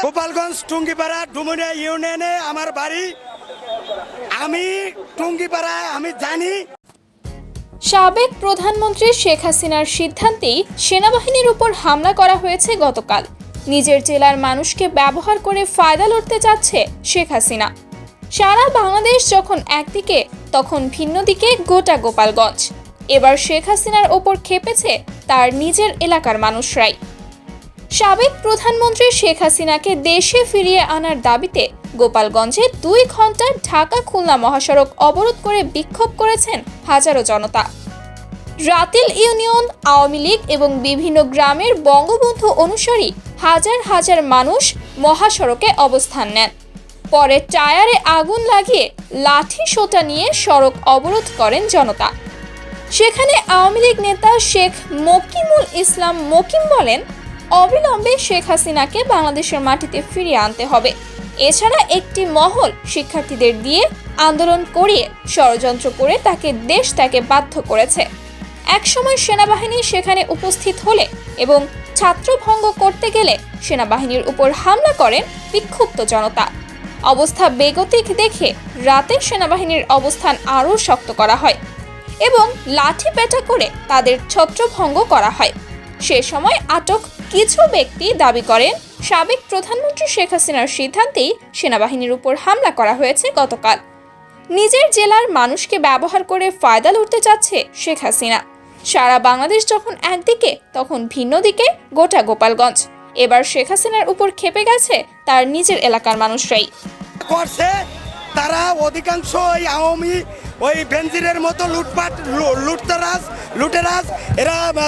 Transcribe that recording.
গোপালগঞ্জ টুঙ্গিপাড়া ডুমুরিয়া ইউনিয়নে আমার বাড়ি। আমি টুঙ্গিপাড়ায় আমি জানি। সাবেক প্রধানমন্ত্রী শেখ হাসিনার সিদ্ধান্তেই সেনাবাহিনীর উপর হামলা করা হয়েছে গতকাল। নিজের জেলার মানুষকে ব্যবহার করে ফায়দা লড়তে যাচ্ছে শেখ হাসিনা। সারা বাংলাদেশ যখন একদিকে তখন ভিন্ন দিকে গোটা গোপালগঞ্জ। এবার শেখ হাসিনার ওপর খেপেছে তার নিজের এলাকার মানুষরাই। সাবেক প্রধানমন্ত্রী শেখ হাসিনাকে দেশে ফিরিয়ে আনার দাবিতে গোপালগঞ্জে দুই ঘণ্টা ঢাকা খুলনা মহাসড়ক অবরোধ করে বিক্ষোভ করেছেন হাজারো জনতা। রাতেল ইউনিয়ন, আওয়ামী লীগ এবং বিভিন্ন গ্রামের বঙ্গবন্ধু অনুসারী হাজার হাজার মানুষ মহাসড়কে অবস্থান নেন। পরে টায়ারে আগুন লাগিয়ে লাঠি সোটা নিয়ে সড়ক অবরোধ করেন জনতা। সেখানে আওয়ামী লীগ নেতা শেখ মকিমুল ইসলাম মকিম বলেন অবিলম্বে শেখ হাসিনাকে বাংলাদেশের মাটিতে ফিরিয়ে আনতে হবে। এছাড়া একটি মহল শিক্ষার্থীদের দিয়ে আন্দোলন করিয়ে ষড়যন্ত্র করে তাকে দেশ তাকে বাধ্য করেছে। একসময় সেনাবাহিনী সেখানে উপস্থিত হলে এবং ছাত্রভঙ্গ করতে গেলে সেনাবাহিনীর উপর হামলা করেন বিক্ষুব্ধ জনতা। অবস্থা বেগতিক দেখে রাতে সেনাবাহিনীর অবস্থান আরও শক্ত করা হয় এবং লাঠি পেটা করে তাদের ছত্রভঙ্গ করা হয়। সে সময় আটক কিছু ব্যক্তি দাবি করেন, সাবেক প্রধানমন্ত্রী শেখ হাসিনার সিদ্ধান্তেই সেনাবাহিনীর উপর হামলা করা হয়েছে গতকাল। নিজের জেলার মানুষকে ব্যবহার করে ফায়দা লুটতে চাচ্ছে শেখ হাসিনা। সারা বাংলাদেশ যখন একদিকে, তখন ভিন্ন দিকে গোটা গোপালগঞ্জ। এবার শেখ হাসিনার উপর খেপে গেছে তার নিজের এলাকার মানুষরাই। করছে, তারা অধিকাংশ ওই আওয়ামী, ওই বেনজিরের মতো লুটপাট লুটতরাজ, লুটেরাজ, এরা